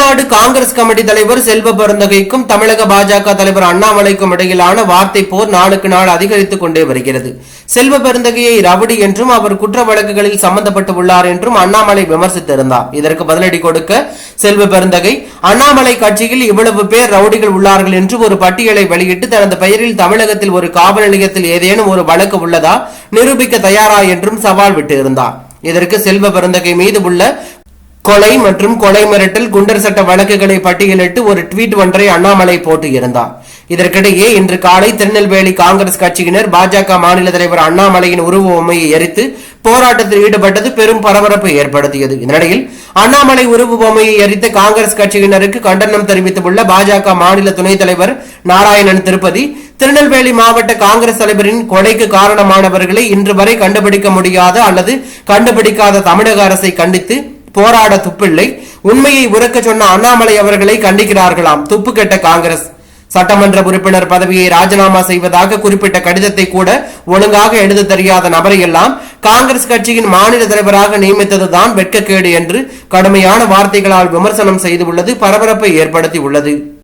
Tamil Nadu Congress committee தலைவர் செல்வ பெருந்தகைக்கும் தமிழக பாஜக தலைவர் அண்ணாமலைக்கும் இடையிலான வார்த்தை போர் நாளுக்கு நாள் அதிகரித்துக் கொண்டே வருகிறது. செல்வ பெருந்தகையை ரவுடி என்றும் அவர் குற்ற வழக்குகளில் சம்பந்தப்பட்டு உள்ளார் என்றும் அண்ணாமலை விமர்சித்திருந்தார். இதற்கு பதிலடி கொடுக்க செல்வ பெருந்தகை அண்ணாமலை கட்சியில் இவ்வளவு பேர் ரவுடிகள் உள்ளார்கள் என்று ஒரு பட்டியலை வெளியிட்டு தனது பெயரில் தமிழகத்தில் ஒரு காவல் நிலையத்தில் ஏதேனும் ஒரு வழக்கு உள்ளதா நிரூபிக்க தயாரா என்றும் சவால் விட்டு இருந்தார் இதற்கு செல்வ பெருந்தகை மீது உள்ள கொலை மற்றும் கொலை மிரட்டல் குண்டர் சட்ட வழக்குகளை பட்டியலிட்டு ஒரு ட்வீட் ஒன்றை அண்ணாமலை போட்டிருந்தார் இதற்கிடையே இன்று காலை திருநெல்வேலி காங்கிரஸ் கட்சியினர் பாஜக மாநில தலைவர் அண்ணாமலையின் உருவ பொம்மையை எரித்து போராட்டத்தில் ஈடுபட்டது பெரும் பரபரப்பை ஏற்படுத்தியது. இதனிடையில் அண்ணாமலை உருவ பொம்மையை எரித்த காங்கிரஸ் கட்சியினருக்கு கண்டனம் தெரிவித்துள்ள பாஜக மாநில துணைத் தலைவர் நாராயணன் திருப்பதி திருநெல்வேலி மாவட்ட காங்கிரஸ் தலைவரின் கொலைக்கு காரணமானவர்களை இன்று வரை கண்டுபிடிக்க முடியாத அல்லது கண்டுபிடிக்காத தமிழக அரசை கண்டித்து போராட துப்பில்லை. உண்மையை உறக்க சொன்ன அண்ணாமலை அவர்களை கண்டிக்கிறார்களாம். துப்பு கெட்ட காங்கிரஸ். சட்டமன்ற உறுப்பினர் பதவியை ராஜினாமா செய்வதாக குறிப்பிட்ட கடிதத்தை கூட ஒழுங்காக எழுத தெரியாத நபரையெல்லாம் காங்கிரஸ் கட்சியின் மாநில தலைவராக நியமித்ததுதான் வெட்கக்கேடு என்று கடுமையான வார்த்தைகளால் விமர்சனம் செய்துள்ளது பரபரப்பை ஏற்படுத்தி உள்ளது